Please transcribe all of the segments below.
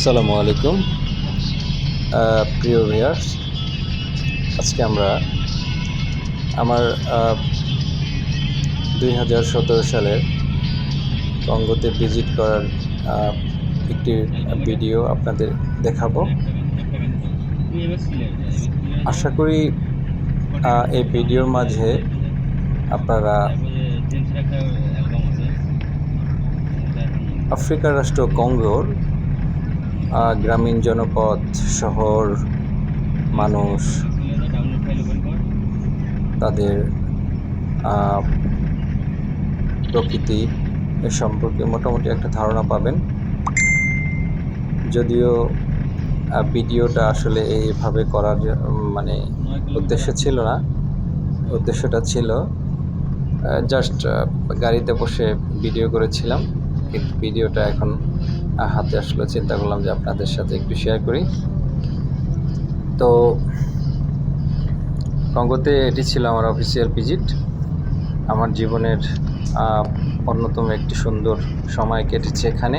আসসালামু আলাইকুম। প্রিয় ভিয়ার্স আজকে আমরা আমার দুই হাজার সতেরো সালের কঙ্গোতে ভিজিট করার একটি ভিডিও আপনাদের দেখাবো। আশা করি এই ভিডিওর মাঝে আপনারা আফ্রিকার রাষ্ট্র কঙ্গোর গ্রামীণ জনপদ, শহর, মানুষ, তাদের প্রকৃতি এ সম্পর্কে মোটামুটি একটা ধারণা পাবেন। যদিও ভিডিওটা আসলে এইভাবে করার মানে উদ্দেশ্য ছিল না। উদ্দেশ্যটা ছিল জাস্ট গাড়িতে বসে ভিডিও করেছিলাম, কিন্তু ভিডিওটা এখন হাতে আসলে চিন্তা করলাম যে আপনাদের সাথে একটু শেয়ার করি। তো কঙ্গোতে এটি ছিল আমার অফিসিয়াল ভিজিট আমার জীবনের অন্যতম একটি সুন্দর সময় কেটেছে এখানে।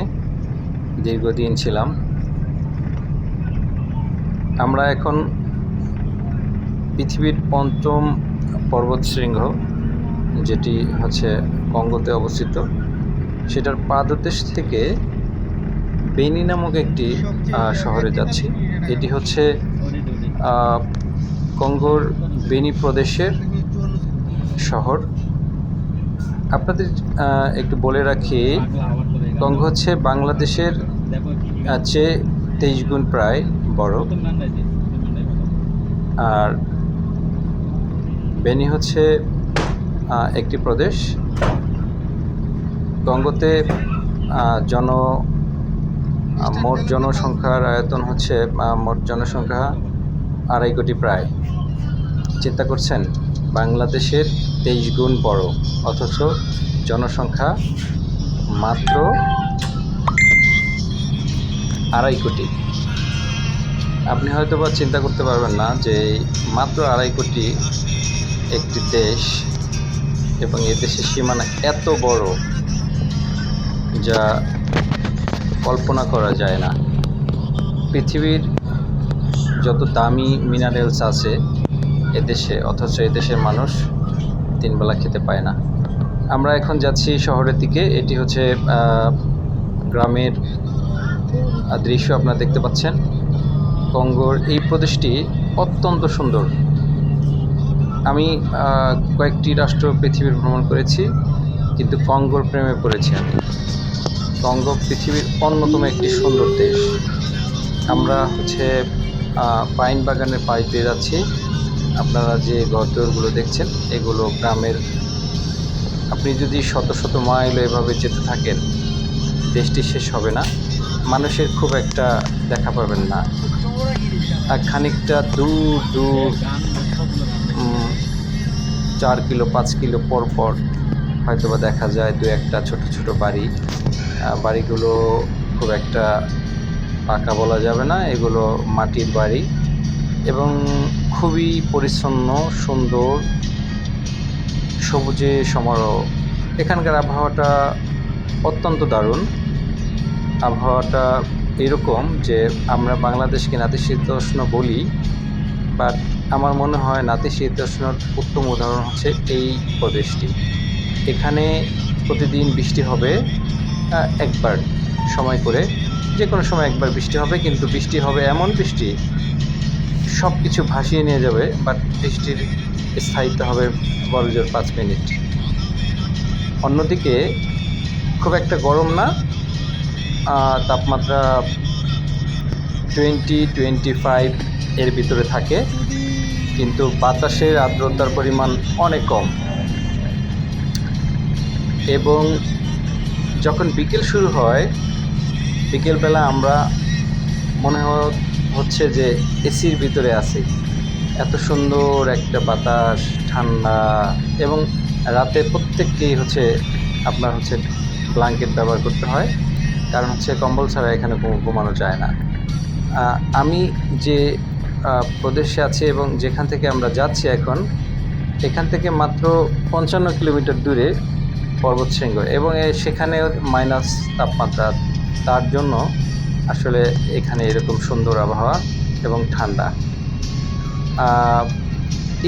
দীর্ঘদিন ছিলাম। আমরা এখন পৃথিবীর পঞ্চম পর্বতশৃঙ্গ যেটি হচ্ছে কঙ্গোতে অবস্থিত। সেটার পাদদেশ থেকে বেনি নামক একটি শহরে যাচ্ছি। এটি হচ্ছে কঙ্গোর বেনি প্রদেশের শহর। আপনাদের একটু বলে রাখি, কঙ্গো হচ্ছে বাংলাদেশের চেয়ে তেইশ গুণ প্রায় বড়। আর বেনি হচ্ছে একটি প্রদেশ। কঙ্গোতে জন মোট জনসংখ্যার আয়তন হচ্ছে মোট জনসংখ্যা আড়াই কোটি প্রায়। চিন্তা করছেন? বাংলাদেশের তেইশ গুণ বড়, অথচ জনসংখ্যা মাত্র আড়াই কোটি। আপনি হয়তো বা চিন্তা করতে পারবেন না যে মাত্র আড়াই কোটি একটি দেশ এবং এ দেশের সীমানা এত বড়, যা কল্পনা করা যায় না। পৃথিবীর যত দামি মিনারেলস আছে এদেশে, অথচ এদেশের মানুষ তিনবেলা খেতে পায় না। আমরা এখন যাচ্ছি শহরের দিকে। এটি হচ্ছে গ্রামের দৃশ্য আপনারা দেখতে পাচ্ছেন। কঙ্গোর এই প্রদেশটি অত্যন্ত সুন্দর। আমি কয়েকটি রাষ্ট্র পৃথিবীর ভ্রমণ করেছি, কিন্তু কঙ্গোর প্রেমে পড়েছি আমি। কঙ্গো পৃথিবীর অন্যতম একটি সুন্দর দেশ। আমরা হচ্ছে পাইন বাগানের পাশ দিয়ে যাচ্ছি। আপনারা যে ঘরদোরগুলো দেখছেন, এগুলো গ্রামের। আপনি যদি শত শত মাইল এভাবে যেতে থাকেন, দেশটি শেষ হবে না। মানুষের খুব একটা দেখা পাবেন না। আর খানিকটা দূর দূর চার কিলো, পাঁচ কিলো পর পর হয়তো বা দেখা যায় দু একটা ছোট ছোট বাড়ি। বাড়িগুলো খুব একটা পাকা বলা যাবে না, এগুলো মাটির বাড়ি এবং খুবই পরিচ্ছন্ন, সুন্দর, সবুজে সমারোহ। এখানকার আবহাওয়াটা অত্যন্ত দারুণ। আবহাওয়াটা এরকম যে আমরা বাংলাদেশকে নাতিশীতোষ্ণ বলি, বাট আমার মনে হয় নাতিশীতোষ্ণর উত্তম উদাহরণ হচ্ছে এই প্রদেশটি। এখানে প্রতিদিন বৃষ্টি হবে একবার সময় করে। যে কোনো সময় একবার বৃষ্টি হবে, কিন্তু বৃষ্টি হবে এমন বৃষ্টি সব কিছু ভাসিয়ে নিয়ে যাবে বাট বৃষ্টির স্থায়িত্ব হবে বড় জোর পাঁচ মিনিট। অন্যদিকে, খুব একটা গরম না তাপমাত্রা টোয়েন্টি টোয়েন্টি ফাইভ এর ভিতরে থাকে, কিন্তু বাতাসের আর্দ্রতার পরিমাণ অনেক কম। এবং যখন বিকেল শুরু হয়, বিকেলবেলা আমরা মনে হচ্ছে যে এসির ভিতরে আছি। এত সুন্দর একটা বাতাস, ঠান্ডা এবং রাতে প্রত্যেককেই হচ্ছে আপনার হচ্ছে ব্লাঙ্কেট ব্যবহার করতে হয়। কারণ হচ্ছে কম্বল ছাড়া এখানে ঘুমানো যায় না। আমি যে প্রদেশে আছি এবং যেখান থেকে আমরা যাচ্ছি এখন, এখান থেকে মাত্র পঞ্চান্ন কিলোমিটার দূরে পর্বতশৃঙ্গ এবং সেখানে মাইনাস তাপমাত্রা, তার জন্য আসলে এখানে এরকম সুন্দর আবহাওয়া এবং ঠান্ডা।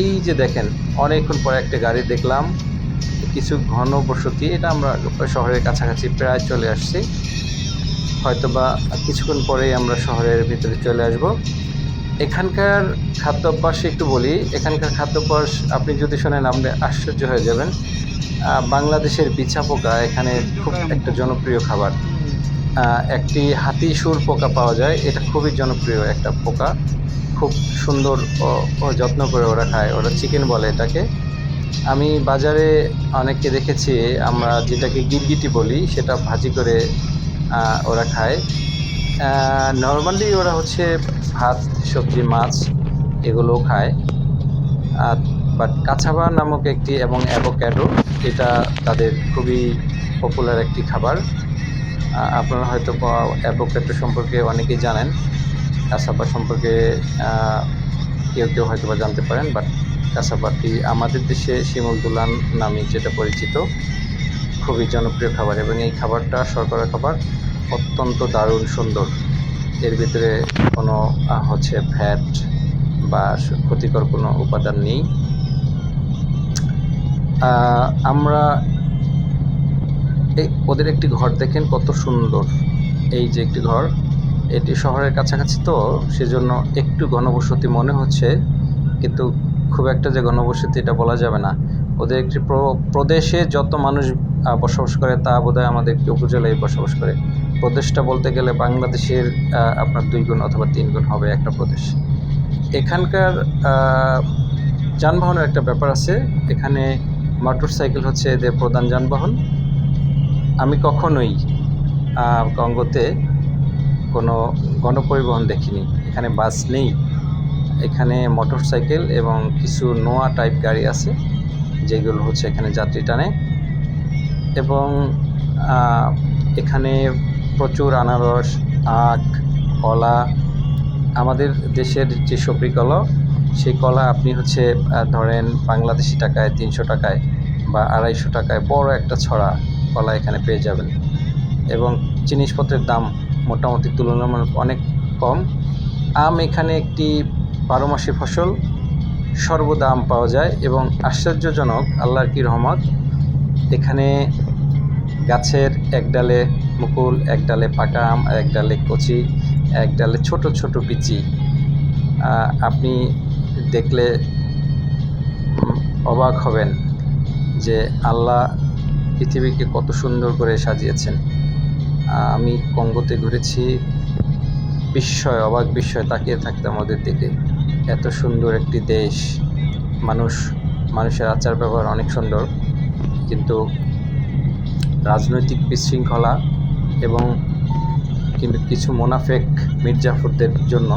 এই যে দেখেন, অনেকক্ষণ পরে একটা গাড়ি দেখলাম, কিছু ঘন বসতি, এটা আমরা শহরের কাছাকাছি প্রায় চলে আসছি। হয়তোবা কিছুক্ষণ পরেই আমরা শহরের ভিতরে চলে আসব। এখানকার খাদ্যাভ্যাস একটু বলি, এখানকার খাদ্যাভ্যাস আপনি যদি শোনেন আপনি আশ্চর্য হয়ে যাবেন। বাংলাদেশের বিছা পোকা এখানে খুব একটা জনপ্রিয় খাবার। একটি হাতি সুর পোকা পাওয়া যায়, এটা খুবই জনপ্রিয় একটা পোকা। খুব সুন্দর ও যত্ন করে ওরা খায়, ওরা চিকেন বলে এটাকে। আমি বাজারে অনেককে দেখেছি, আমরা যেটাকে গিরগিটি বলি, সেটা ভাজি করে ওরা খায়। নর্মালি ওরা হচ্ছে ভাত, সবজি, মাছ, এগুলোও খায়। আর বাট কাছাবা নামক একটি এবং অ্যাভোক্যাডো, এটা তাদের খুবই পপুলার একটি খাবার। আপনারা হয়তো অ্যাভোক্যাডো সম্পর্কে অনেকেই জানেন কাসাবা সম্পর্কে কেউ কেউ হয়তো বা জানতে পারেন, বাট কাসাবাটি আমাদের দেশে শিমুল দুলান নামে যেটা পরিচিত, খুবই জনপ্রিয় খাবার এবং এই খাবারটা শর্করা খাবার, অত্যন্ত দারুণ সুন্দর। এর ভিতরে কোনো হচ্ছে ফ্যাট বা ক্ষতিকর কোনো উপাদান নেই। আমরা এই ওদের একটি ঘর দেখেন কত সুন্দর। এই যে একটি ঘর, এটি শহরের কাছাকাছি তো, সেজন্য একটু ঘনবসতি মনে হচ্ছে, কিন্তু খুব একটা যে ঘনবসতি এটা বলা যাবে না। ওদের একটি প্র- প্রদেশে যত মানুষ বসবাস করে, তা বোধহয় আমাদের একটি উপজেলায় বসবাস করে। প্রদেশটা বলতে গেলে বাংলাদেশের আপনার দুই গুণ অথবা তিন গুণ হবে একটা প্রদেশ। এখানকার যানবাহনের একটা ব্যাপার আছে। এখানে মোটর সাইকেল হচ্ছে এদের প্রধান যানবাহন। আমি কখনোই কঙ্গোতে কোনো গণপরিবহন দেখিনি। এখানে বাস নেই। এখানে মোটর সাইকেল এবং কিছু নোয়া টাইপ গাড়ি আছে, যেগুলো হচ্ছে এখানে যাত্রী টানে। এবং এখানে প্রচুর আনারস, আখ, কলা, আমাদের দেশের যে সবরি কলা সেই কলা আপনি হচ্ছে ধরেন বাংলাদেশি টাকায়, তিনশো টাকায় বা আড়াইশো টাকায় বড় একটা ছড়া কলা এখানে পেয়ে যাবেন। এবং জিনিসপত্রের দাম মোটামুটি তুলনামূলক অনেক কম। আম এখানে একটি বারোমাসি ফসল, সর্বদা আম পাওয়া যায় এবং আশ্চর্যজনক, আল্লাহর কি রহমত, এখানে গাছের এক ডালে মুকুল, এক ডালে পাকা আম, এক ডালে কচি, এক ডালে ছোট ছোট বিচি। আপনি দেখলে অবাক হবেন। যে আল্লাহ পৃথিবীকে কত সুন্দর করে সাজিয়েছেন। আমি কঙ্গোতে ঘুরেছি, বিস্ময়, অবাক বিস্ময় তাকিয়ে থাকতাম আমাদের দিকে। এত সুন্দর একটি দেশ। মানুষ, মানুষের আচার ব্যবহার অনেক সুন্দর, কিন্তু রাজনৈতিক বিশৃঙ্খলা এবং কিন্তু কিছু মোনাফেক মির্জাফরদের জন্য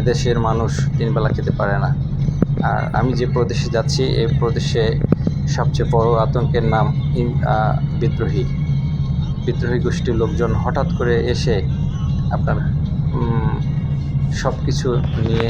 এদেশের মানুষ তিনবেলা খেতে পারে না। আর আমি যে প্রদেশে যাচ্ছি, এই প্রদেশে সবচেয়ে বড় আতঙ্কের নাম বিদ্রোহী। বিদ্রোহী গোষ্ঠীর লোকজন হঠাৎ করে এসে আপনার সব কিছু নিয়ে